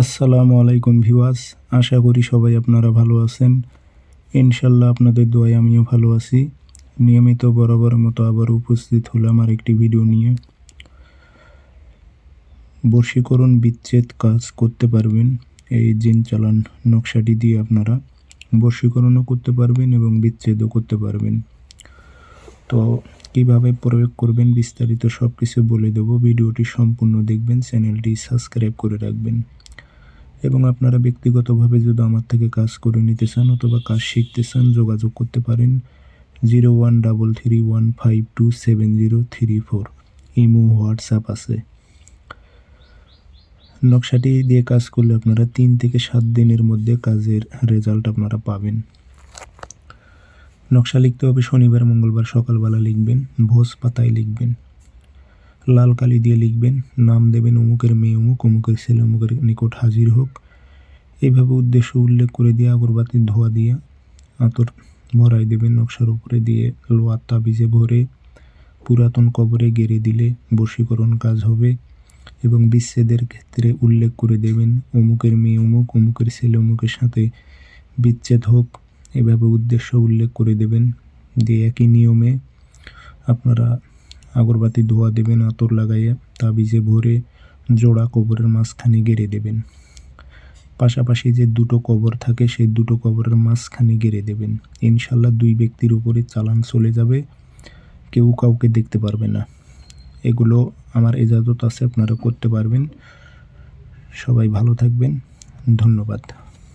আসসালামু আলাইকুম ভিওয়াস আশা করি সবাই আপনারা ভালো আছেন। ইনশাল্লাহ আপনাদের দোয়ায় আমিও ভালো আছি। নিয়মিত বরাবর মতো আবার উপস্থিত হলাম আর একটি ভিডিও নিয়ে। বর্ষীকরণ বিচ্ছেদ কাজ করতে পারবেন, এই জিন চালান নকশাটি দিয়ে আপনারা। বর্ষীকরণও করতে পারবেন এবং বিচ্ছেদও করতে পারবেন। তো কীভাবে প্রয়োগ করবেন বিস্তারিত সব কিছু বলে দেবো। ভিডিওটি সম্পূর্ণ দেখবেন, চ্যানেলটি সাবস্ক্রাইব করে রাখবেন। এবং আপনারা ব্যক্তিগতভাবে যদি আমার থেকে কাজ করে নিতে চান অথবা কাজ শিখতে চান, যোগাযোগ করতে পারেন zero one double three one five two seven zero three four. Imo, WhatsApp আছে। নকশাটি দিয়ে কাজ করলে আপনারা তিন থেকে সাত দিনের মধ্যে কাজের রেজাল্ট আপনারা পাবেন। নকশা লিখতে হবে শনিবার, মঙ্গলবার সকালবেলা লিখবেন, ভোজ পাতায় লিখবেন। লাল কালি দিয়ে লিখবেন, নাম দেবেন অমুকের মেয়ে অমুক, অমুকের ছেলে অমুকের নিকট হাজির হোক। এইভাবে উদ্দেশ্য উল্লেখ করে দিয়ে আগরবাতির ধোয়া দিয়ে আতর ভরাই দেবেন, নকশার উপরে দিয়ে লোয়ার তাবিজে ভরে পুরাতন কবরে গেড়ে দিলে বশীকরণ কাজ হবে এবং বিচ্ছেদের ক্ষেত্রে উল্লেখ করে দেবেন, অমুকের মেয়ে অমুক, অমুকের ছেলে অমুকের সাথে বিচ্ছেদ হোক। এভাবে উদ্দেশ্য উল্লেখ করে দেবেন। দিয়ে একই নিয়মে আপনারা আগরবাতি ধোয়া দেবেন, আতর লাগাইয়ে তাবিজে ভরে জোড়া কবরের মাঝখানে গেড়ে দেবেন। পাশাপাশি যে দুটো কবর থাকে, সেই দুটো কবরের মাঝখানে গেড়ে দেবেন। ইনশাল্লাহ দুই ব্যক্তির উপরে চালান চলে যাবে, কেউ কাউকে দেখতে পারবে না। এগুলো আমার এজাজত আছে, আপনারা করতে পারবেন। সবাই ভালো থাকবেন, ধন্যবাদ।